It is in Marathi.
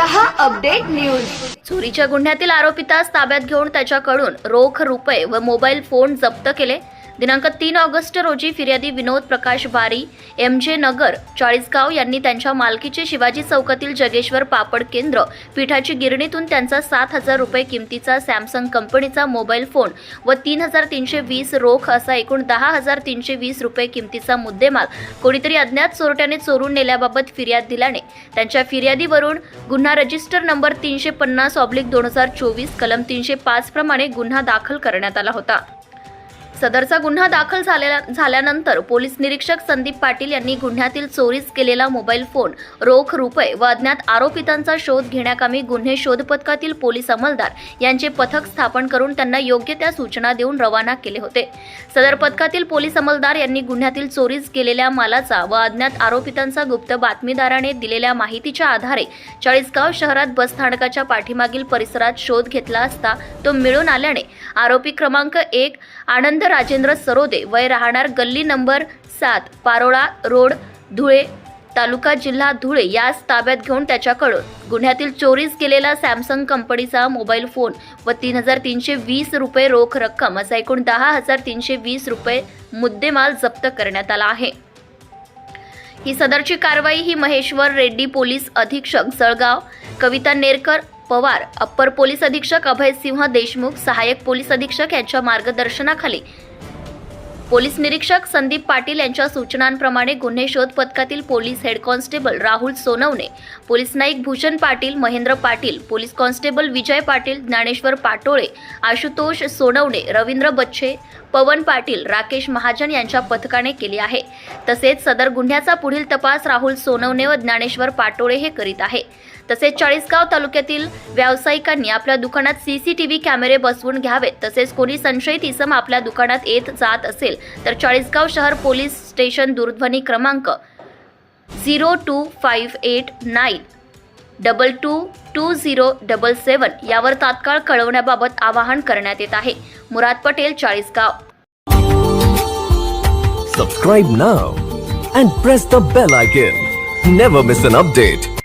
रहा अपडेट न्यूज. चोरीच्या गुन्ह्यातील आरोपितास ताब्यात घेऊन त्याच्याकडून रोख रुपये व मोबाईल फोन जप्त केले. दिनांक तीन ऑगस्ट रोजी फिर्यादी विनोद प्रकाश बारी एम जे नगर चाळीसगाव यांनी त्यांच्या मालकीचे शिवाजी चौकातील जगेश्वर पापड केंद्र पीठाची गिरणीतून त्यांचा सात हजार रुपये किमतीचा सॅमसंग कंपनीचा मोबाईल फोन व तीन हजार तीनशे वीस रोख असा एकूण दहा हजार तीनशे वीस रुपये किमतीचा मुद्देमाल कोणीतरी अज्ञात चोरट्याने चोरून नेल्याबाबत फिर्याद दिल्याने त्यांच्या फिर्यादीवरून गुन्हा रजिस्टर नंबर तीनशे पन्नास ऑब्लिक दोन हजार चोवीस कलम तीनशे पाच प्रमाणे गुन्हा दाखल करण्यात आला होता. सदरचा गुन्हा दाखल झालेला झाल्यानंतर पोलीस निरीक्षक संदीप पाटील यांनी गुन्ह्यातील चोरीस केलेला मोबाईल फोन रोख रुपये व अज्ञात आरोपितांचा शोध घेण्याकामी गुन्हे शोध पथकातील पोलीस अंमलदार यांचे पथक स्थापन करून त्यांना योग्य त्या सूचना देऊन रवाना केले होते. सदर पथकातील पोलीस अंमलदार यांनी गुन्ह्यातील चोरीस केलेल्या मालाचा व अज्ञात आरोपितांचा गुप्त बातमीदाराने दिलेल्या माहितीच्या आधारे चाळीसगाव शहरात बसस्थानकाच्या पाठीमागील परिसरात शोध घेतला असता तो मिळून आल्याने आरोपी क्रमांक एक आनंद राजेंद्र सरोदे. वय राहणार गल्ली नंबर सात पारोळा रोड धुळे तालुका जिल्हा धुळे. यास ताब्यात घेऊन त्याच्याकडून गुन्ह्यातील चोरीस गेलेला सॅमसंग कंपनीचा मोबाईल फोन व तीन हजार तीनशे वीस रुपये रोख रक्कम असा एकूण दहा हजार तीनशे वीस रुपये मुद्देमाल जप्त करण्यात आला आहे. ही सदरची कारवाई ही महेश्वर रेड्डी पोलीस अधीक्षक जळगाव कविता नेरकर पवार अप्पर पोलीस अधीक्षक अभय सिंह देशमुख सहाय्यक पोलीस अधीक्षक यांच्या मार्गदर्शनाखाली पोलीस निरीक्षक संदीप पाटील यांच्या सूचनांप्रमाणे गुन्हे शोध पथकातील police head constable Rahul Sonawane police Naik Bhushan Patil Mahendra Patil police constable Vijay Patil Dnyaneshwar Patole Ashutosh Sonawane Ravindra Bachhe Pawan Patil Rakesh Mahajan यांच्या पथकाने केली आहे. तसेच सदर गुन्ह्याचा पुढील तपास राहुल सोनवणे व ज्ञानेश्वर पाटोळे हे करीत आहे. तसेच चाळीसगाव तालुक्यातील व्यावसायिकांनी आपल्या दुकानात सीसीटीव्ही कॅमेरे बसवून घ्यावेत. तसेच कोणी संशयित इसम आपल्या दुकानात येत जात असेल तर चाळीसगाव शहर पोलीस स्टेशन दूरध्वनी क्रमांक zero two five eight nine double two two zero double seven यावर तात्काळ कळवण्याबाबत आवाहन करण्यात येत आहे. Murad Patel Chalisgaon. Subscribe now and press the bell icon never miss an update